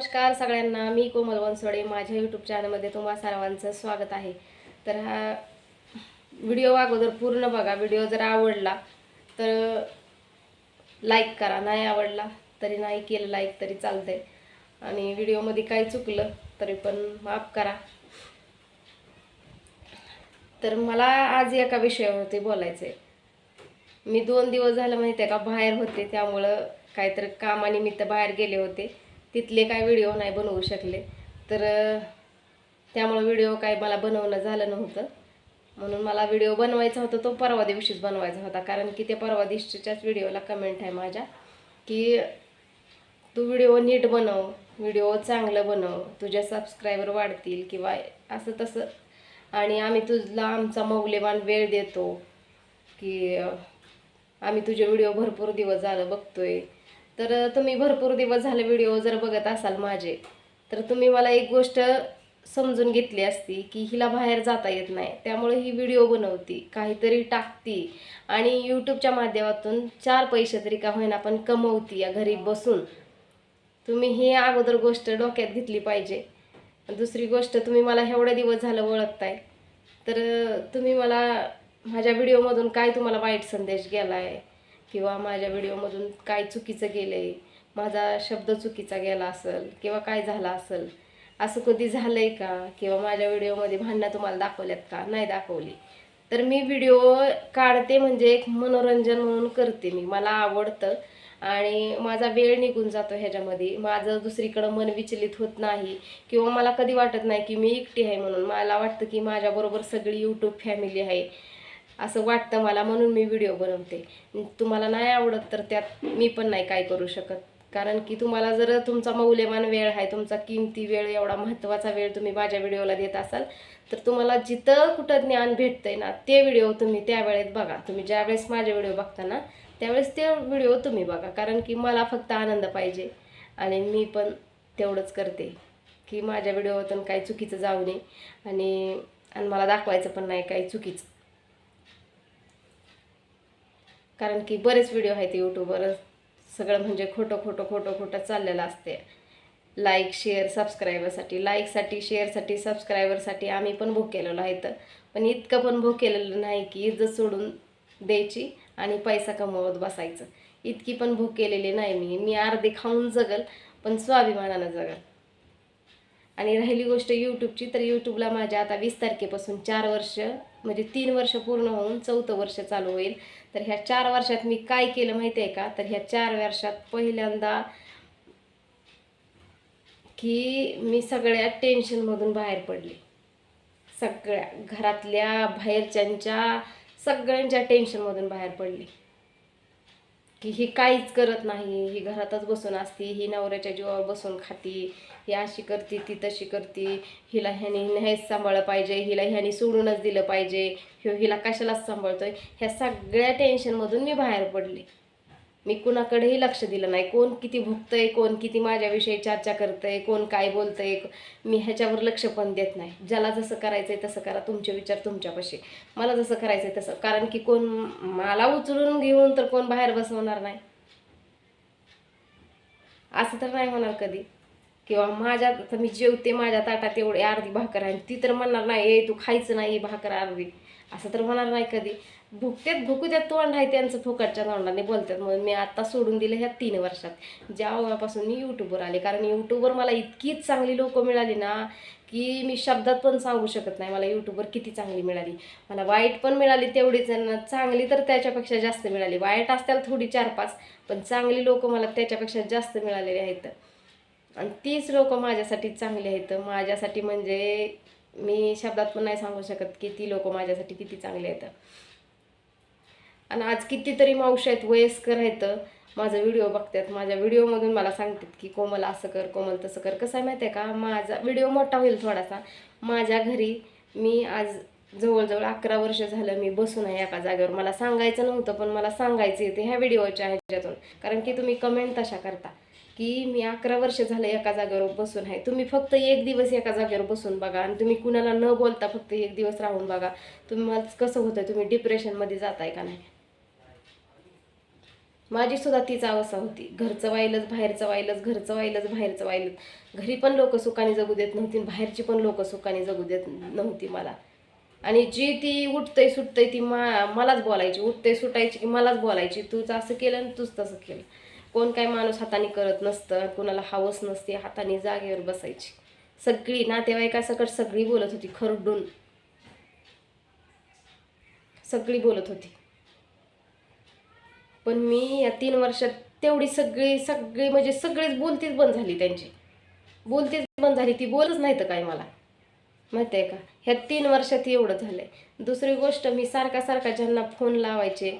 नमस्कार सगळ्यांना मी कोमल वनसोडे. माझ्या यूट्यूब चॅनलमध्ये तुम्हा सर्वांचं स्वागत आहे. तर हा व्हिडिओ अगोदर पूर्ण बघा. व्हिडिओ जर आवडला तर लाईक करा. नाही आवडला तरी नाही केलं लाईक तरी चालतंय. आणि व्हिडिओमध्ये काही चुकलं तरी पण माफ करा. तर मला आज एका विषयावरती बोलायचं आहे मी दोन दिवस झालं माहिती आहे का बाहेर होते. त्यामुळं काहीतरी कामानिमित्त बाहेर गेले होते. तिथले काय व्हिडिओ नाही बनवू शकले. तर त्यामुळं व्हिडिओ काय मला बनवणं झालं नव्हतं. म्हणून मला व्हिडिओ बनवायचा होता तो परवा दिवशीच बनवायचा होता. कारण की ते परवा दिवशीच्याच व्हिडिओला कमेंट आहे माझ्या की तू व्हिडिओ नीट बनव व्हिडिओ चांगलं बनव तुझ्या सबस्क्रायबर वाढतील किंवा असं तसं. आणि आम्ही तुझला आमचा मौल्यवान वेळ देतो की आम्ही तुझे व्हिडिओ भरपूर दिवस झालं बघतोय. तर तुम्ही भरपूर दिवस झाले व्हिडिओ जर बघत असाल माझे तर तुम्ही मला एक गोष्ट समजून घेतली असती की हिला बाहेर जाता येत नाही. त्यामुळे ही व्हिडिओ बनवती काहीतरी टाकती आणि यूट्यूबच्या माध्यमातून चार पैसे तरी का होईना पण कमवती या घरी बसून. तुम्ही ही अगोदर गोष्ट डोक्यात घेतली पाहिजे. दुसरी गोष्ट तुम्ही मला एवढे दिवस झालं ओळखताय तर तुम्ही मला माझ्या व्हिडिओमधून काय तुम्हाला वाईट संदेश गेला आहे किंवा माझ्या व्हिडिओमधून काय चुकीचं गेलं आहे माझा शब्द चुकीचा गेला असेल किंवा काय झाला असेल असं कधी झालं आहे का? किंवा माझ्या व्हिडिओमध्ये भांडणं तुम्हाला दाखवल्यात का? नाही दाखवली. तर मी व्हिडिओ काढते म्हणजे एक मनोरंजन म्हणून करते मी. मला आवडतं आणि माझा वेळ निघून जातो ह्याच्यामध्ये. माझं दुसरीकडं मन विचलित होत नाही किंवा मला कधी वाटत नाही की मी एकटी आहे म्हणून. मला वाटतं की माझ्याबरोबर सगळी यूट्यूब फॅमिली आहे. असं वाटतं मला म्हणून मी व्हिडिओ बनवते. तुम्हाला नाही आवडत तर त्यात मी पण नाही काय करू शकत. कारण की तुम्हाला जर तुमचा मौल्यवान वेळ आहे तुमचा किमती वेळ एवढा महत्त्वाचा वेळ तुम्ही माझ्या व्हिडिओला देत असाल तर तुम्हाला जिथं कुठं ज्ञान भेटतंय ना ते व्हिडिओ तुम्ही त्यावेळेत बघा. तुम्ही ज्यावेळेस माझे व्हिडिओ बघता ना त्यावेळेस ते व्हिडिओ तुम्ही बघा. कारण की मला फक्त आनंद पाहिजे. आणि मी पण तेवढंच करते. की माझ्या व्हिडिओतून काही चुकीचं जाऊ नये. आणि आणि मला दाखवायचं पण नाही काही चुकीचं. कारण की बरेच व्हिडिओ आहेत यूट्यूबवर सगळं म्हणजे खोटं खोटं खोटं खोटं चाललेलं असते लाईक शेअर सबस्क्रायबरसाठी लाईकसाठी शेअरसाठी सबस्क्रायबरसाठी आम्ही पण भोकेलेलो केलेलं आहे तर पण इतकं पण भोकेलेलं केलेलं नाही की इज्जत सोडून द्यायची आणि पैसा कमवत बसायचं. इतकी पण भूक केलेली नाही मी. मी अर्धे खाऊन जगल पण स्वाभिमानानं जगल. आणि राहिली गोष्ट यूट्यूबची तर यूट्यूबला माझ्या आता वीस तारखेपासून चार वर्ष म्हणजे तीन वर्ष पूर्ण होऊन चौथं वर्ष चालू होईल. तर ह्या चार वर्षात मी काय केलं माहिती आहे का? तर ह्या चार वर्षात पहिल्यांदा की मी सगळ्या टेन्शनमधून बाहेर पडले. सगळ्या घरातल्या बाहेरच्यांच्या सगळ्यांच्या टेन्शनमधून बाहेर पडले. की ही काहीच करत नाही ही घरातच बसून असती ही नवऱ्याच्या जीवावर बसून खाती ही अशी करते ती तशी करते. हिला ह्याने हेच सांभाळलं पाहिजे हिला ह्याने सोडूनच दिलं पाहिजे. ह्यो हिला कशालाच सांभाळतोय? ह्या सगळ्या टेन्शनमधून मी बाहेर पडले. मी कुणाकडेही लक्ष दिलं नाही. कोण किती भुगतंय कोण किती माझ्याविषयी चर्चा करतंय कोण काय बोलतंय मी ह्याच्यावर लक्ष पण देत नाही. ज्याला जसं करायचंय तसं करा. तुमचे विचार तुमच्यापाशी. मला जसं करायचंय तसं. कारण की कोण मला उचलून घेऊन तर कोण बाहेर बसवणार नाही. असं तर नाही होणार कधी. किंवा माझ्या आता मी जेवते माझ्या ताटात एवढी अर्धी भाकर आहे ती तर म्हणणार नाही ए तू खायचं नाही भाकर अर्धी. असं तर होणार नाही कधी. भुकत्यात भुकू त्यात तोंड आहे त्यांचं फुकटच्या तोंडाने बोलतात. म्हणून मी आत्ता सोडून दिलं ह्या तीन वर्षात. जेव्हापासून मी यूट्यूबवर आले कारण यूट्यूबवर मला इतकीच चांगली लोक मिळाली ना की मी शब्दात पण सांगू शकत नाही मला यूट्यूबवर किती चांगली मिळाली. मला वाईट पण मिळाली तेवढीच चांगली तर त्याच्यापेक्षा जास्त मिळाली. वाईट असतील थोडी चार पाच पण चांगली लोकं मला त्याच्यापेक्षा जास्त मिळालेली आहेत. आणि तीच लोक माझ्यासाठी चांगली आहेत. माझ्यासाठी म्हणजे मी शब्दात पण नाही सांगू शकत की ती लोक माझ्यासाठी किती चांगले आहेत. आणि आज कितीतरी मावशी आहेत वयस्कर आहेत. माझा व्हिडिओ बघतात. माझ्या व्हिडिओमधून मला सांगतात की कोमल असं कर कोमल तसं कर. कसं आहे माहिती आहे का? माझा व्हिडिओ मोठा होईल थोडासा. माझ्या घरी मी आज जवळजवळ अकरा वर्ष झालं मी बसून आहे एका जागेवर. मला सांगायचं नव्हतं पण मला सांगायचं येते ह्या व्हिडिओच्या ह्याच्यातून. कारण की तुम्ही कमेंट तशा करता. की मी अकरा वर्ष झालं एका जागेवर बसून आहे. तुम्ही फक्त एक दिवस एका जागेवर बसून बघा आणि तुम्ही कुणाला न बोलता फक्त एक दिवस राहून बघा. तुम्हाला कसं होतं तुम्ही डिप्रेशनमध्ये जाताय का नाही? माझी सुद्धा तीच अवस्था होती. घरचं वाईलच बाहेरचं वाईलच घरचं वाईलच बाहेरचं वाईलच घरी पण लोक सुखाने जगू देत नव्हती आणि बाहेरची पण लोक सुखाने जगू देत नव्हती मला. आणि जी ती उठतंय सुटतंय ती मा मलाच बोलायची. उठतंय सुटायची की मलाच बोलायची. तूच असं केलं आणि तूच तसं केलं. कोण काय माणूस हाताने करत नसतं कोणाला हवस नसते हाताने जागेवर बसायची. सगळी नातेवाईकासकट सगळी बोलत होती खरडून. सगळी बोलत होती. पण मी या तीन वर्षात तेवढी सगळी सगळी म्हणजे सगळीच बोलतीच बंद झाली त्यांची. बोलतीच बंद झाली ती बोलच नाही तर काय मला. माहिती आहे का? ह्या तीन वर्षात एवढं झालंय. दुसरी गोष्ट मी सारखा सारखा ज्यांना फोन लावायचे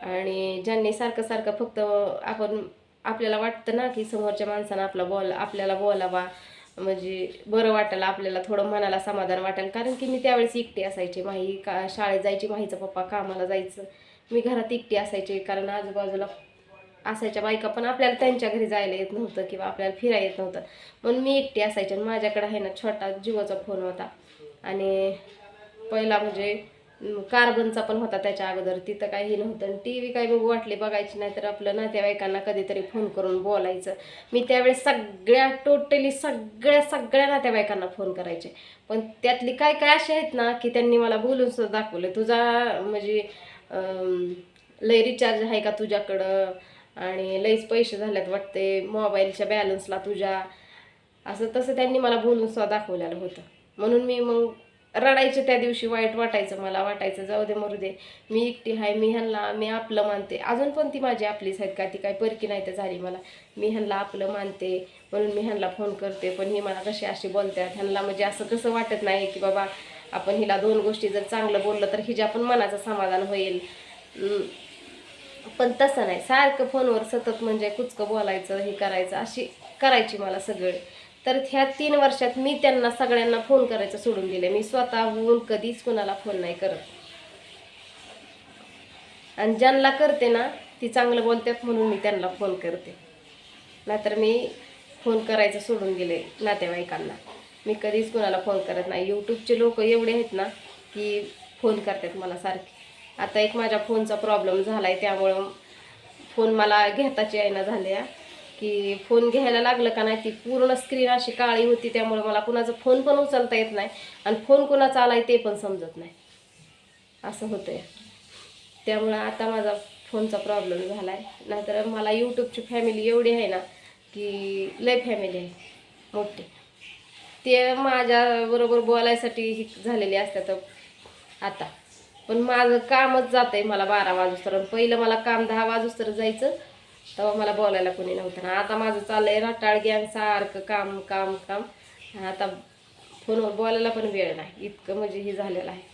आणि ज्यांनी सारखं सारखं फक्त आपण आपल्याला वाटतं ना की समोरच्या माणसानं आपला बोल आपल्याला बोलावा. म्हणजे बरं वाटेल आपल्याला थोडं मनाला समाधान वाटेल. कारण की मी त्यावेळेस एकटी असायचे. माही का शाळेत जायची माहीचं पप्पा कामाला जायचं. मी घरात एकटी असायचे. कारण आजूबाजूला असायच्या बायका पण आपल्याला त्यांच्या घरी जायला येत नव्हतं किंवा आपल्याला फिरायला येत नव्हतं. म्हणून मी एकटी असायचे आणि माझ्याकडे आहे ना छोटा जिओचा फोन होता. आणि पहिला म्हणजे कार्बनचा पण होता त्याच्या अगोदर. तिथं काही नव्हतं. आणि टी व्ही काही बघू वाटली बघायची नाही तर आपलं नातेवाईकांना कधीतरी फोन करून बोलायचं. मी त्यावेळेस सगळ्या टोटली सगळ्या सगळ्या नातेवाईकांना फोन करायचे. पण त्यातली काय काय असे आहेत ना की त्यांनी मला बोलून सुद्धा दाखवलं. तुझा म्हणजे लई लय रिचार्ज आहे का तुझ्याकडं? आणि लईच पैसे झाल्यात वाटते मोबाईलच्या बॅलन्सला तुझ्या. असं तसं त्यांनी मला बोलून सुद्धा दाखवलेलं होतं. म्हणून मी मग रडायचे त्या दिवशी वाईट वाटायचं मला वाटायचं जाऊ दे मरू दे. मी एकटी आहे मी ह्यांना मी आपलं मानते. अजून पण ती माझी आपलीच आहेत का? ती काय परकी नाही तर झाली मला. मी ह्यांना आपलं मानते म्हणून मी ह्यांना फोन करते पण ही मला कशी अशी बोलतात? ह्यांना म्हणजे असं कसं वाटत नाही की बाबा आपण हिला दोन गोष्टी जर चांगलं बोललं तर हिच्या पण मनाचं समाधान होईल. पण तसं नाही. सारखं फोनवर सतत म्हणजे कुचकं बोलायचं हे करायचं अशी करायची मला सगळे. तर ह्या तीन वर्षात मी त्यांना सगळ्यांना फोन करायचं सोडून दिले मी स्वतःहून कधीच कोणाला फोन नाही करत. आणि ज्यांना करते ना ती चांगलं बोलतात म्हणून मी त्यांना फोन करते. नाहीतर मी फोन करायचं सोडून गेले नातेवाईकांना. मी कधीच कोणाला फोन करत नाही. यूट्यूबचे लोक एवढे आहेत ना की फोन करतात मला सारखे. आता एक माझ्या फोनचा प्रॉब्लेम झाला आहे त्यामुळं फोन मला घेताची आहे ना झाले की फोन घ्यायला लागलं का नाही ती पूर्ण स्क्रीन अशी काळी होती त्यामुळे मला कुणाचा फोन पण उचलता येत नाही आणि फोन कुणाचा आलाय ते पण समजत नाही. असं होतंय. त्यामुळं आता माझा फोनचा प्रॉब्लेम झाला आहे नाहीतर मला यूट्यूबची फॅमिली एवढी आहे ना की लय फॅमिली आहे. मोठी. ते माझ्याबरोबर बोलायसाठी ही झालेली असतात आता. पण माझं कामच जात आहे मला बारा वाजूस्तर पहिलं मला काम दहा वाजूस्तर जायचं तेव्हा मला बोलायला कोणी नव्हतं ना. आता माझं चाललंय रटाळ गॅंग सारखं काम काम काम. आता फोनवर बोलायला पण वेळ नाही. इतकं म्हणजे हे झालेलं आहे.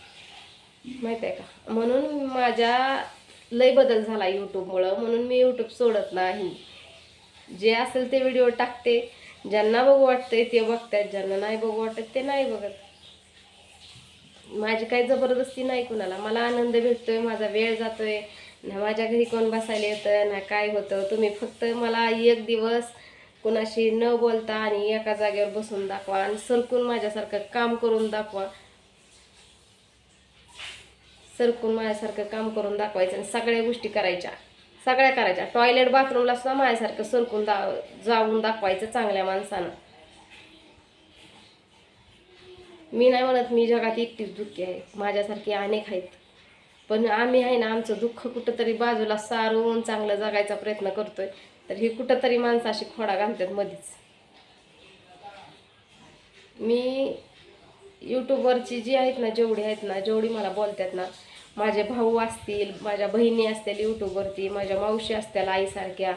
माहीत आहे का? म्हणून माझ्या लय बदल झाला यूट्यूबमुळं म्हणून मी यूट्यूब सोडत नाही. जे असेल ते व्हिडिओ टाकते. ज्यांना बघू वाटतंय ते बघतात ज्यांना नाही बघू वाटत ते नाही बघत. माझी काही जबरदस्ती नाही कुणाला. मला आनंद भेटतोय. माझा वेळ जातोय. ना माझ्या घरी कोण बसायला येतं ना काय होतं. तुम्ही फक्त मला एक दिवस कुणाशी न बोलता आणि एका जागेवर बसून दाखवा आणि सरकून माझ्यासारखं काम करून दाखवा. सरकून माझ्यासारखं काम करून दाखवायचं आणि सगळ्या गोष्टी करायच्या. सगळ्या करायच्या. टॉयलेट बाथरूमला सुद्धा माझ्यासारखं सरकून दा जाऊन दाखवायचं चांगल्या माणसानं. मी नाही म्हणत मी जगात एकटीच दुःखी आहे. माझ्यासारखी अनेक आहेत. पण आम्ही आहे ना आमचं दुःख कुठंतरी बाजूला सारून चांगलं जगायचा प्रयत्न करतोय. तर ही कुठंतरी माणसं अशी खोडा घालतात मध्येच मी यूट्यूबवरची जी आहेत ना जेवढी आहेत ना जेवढी मला बोलतात ना माझे भाऊ असतील माझ्या बहिणी असतील यूट्यूबवरती माझ्या मावशी असतील आईसारख्या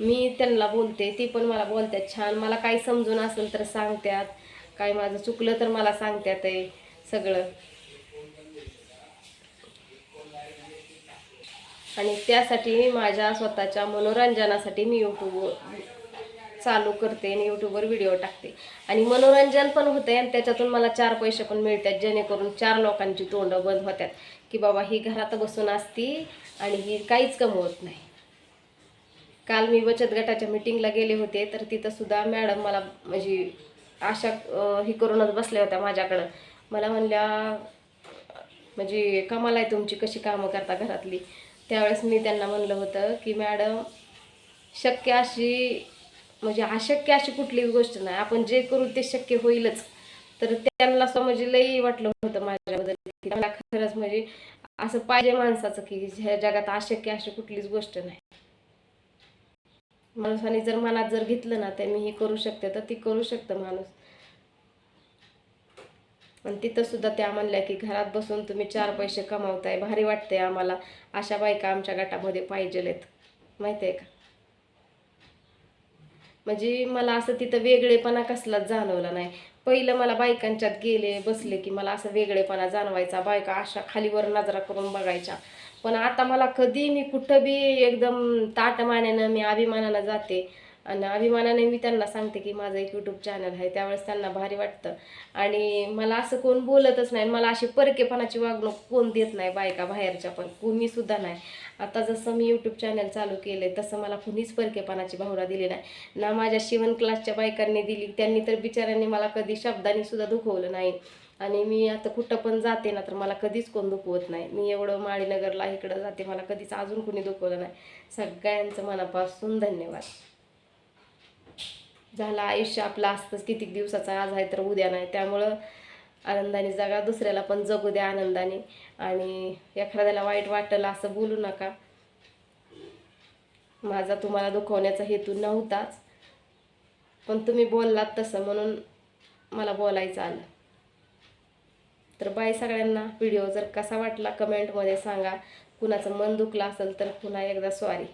मी त्यांना बोलते ती पण मला बोलतात छान. मला काही समजून असेल तर सांगतात. काय माझं चुकलं तर मला सांगतात आहे सगळं. आणि त्यासाठी माझ्या स्वतःच्या मनोरंजनासाठी मी यूट्यूब चालू करते आणि यूट्यूबवर व्हिडिओ टाकते. आणि मनोरंजन पण होते आणि त्याच्यातून मला चार पैसे पण मिळतात जेणेकरून चार लोकांची तोंडं बंद होतात की बाबा ही घरात बसून असती आणि ही काहीच कमवत नाही. काल मी बचत गटाच्या मिटिंगला गेले होते तर तिथंसुद्धा मॅडम मला म्हणजे अशा ही हे करूनच बसल्या होत्या माझ्याकडं. मला म्हणल्या म्हणजे कमाल आहे तुमची कशी कामं करता घरातली? त्यावेळेस मी त्यांना म्हणलं होतं की मॅडम शक्य अशी म्हणजे अशक्य अशी कुठलीच गोष्ट नाही. आपण जे करू ते शक्य होईलच. तर त्यांना असं म्हणजे लई वाटलं होतं माझ्याबद्दल की मला खरंच म्हणजे असं पाहिजे माणसाचं की ह्या जगात अशक्य अशी कुठलीच गोष्ट नाही. माणसाने जर मनात जर घेतलं ना तर मी हे करू शकते. तर ती करू शकतं माणूस. आणि तिथं सुद्धा त्या म्हणल्या की घरात बसून तुम्ही चार पैसे कमावताय भारी वाटते आम्हाला. अशा बायका आमच्या गटामध्ये पाहिजेलेत. माहिती आहे का? म्हणजे मला असं तिथं वेगळेपणा कसलाच जाणवला नाही. पहिलं मला बायकांच्यात गेले बसले की मला असं वेगळेपणा जाणवायचा बायका अशा खालीवर नजरा करून बघायच्या. पण आता मला कधी मी कुठं बी एकदम ताटमान्यानं मी अभिमानानं जाते. आणि अभिमानाने मी त्यांना सांगते की माझं एक यूट्यूब चॅनल आहे त्यावेळेस त्यांना भारी वाटतं. आणि मला असं कोण बोलतच नाही मला अशी परकेपणाची वागणूक कोण देत नाही बायका बाहेरच्या पण कोणीसुद्धा नाही. आता जसं मी यूट्यूब चॅनल चालू केलं आहे तसं मला कुणीच परकेपणाची भावना दिली नाही. ना माझ्या शिवण क्लासच्या बायकांनी दिली त्यांनी तर बिचाऱ्यांनी मला कधी शब्दांनी सुद्धा दुखवलं नाही. आणि मी आता कुठं पण जाते ना तर मला कधीच कोण दुखवत नाही. मी एवढं माळीनगरला इकडं जाते मला कधीच अजून कोणी दुखवलं नाही. सगळ्यांचं मनापासून धन्यवाद. झालं आयुष्य आपलं असतंच कितीक दिवसाचा आज आहे तर उद्या नाही. त्यामुळं आनंदाने जगा दुसऱ्याला पण जगू द्या आनंदाने. आणि एखाद्याला वाईट वाटलं असं बोलू नका. माझा तुम्हाला दुखवण्याचा हेतू नव्हताच. पण तुम्ही बोललात तसं म्हणून मला बोलायचं आलं. तर बाय सगळ्यांना व्हिडिओ जर कसा वाटला कमेंटमध्ये सांगा. कुणाचं मन दुखलं असेल तर पुन्हा एकदा सॉरी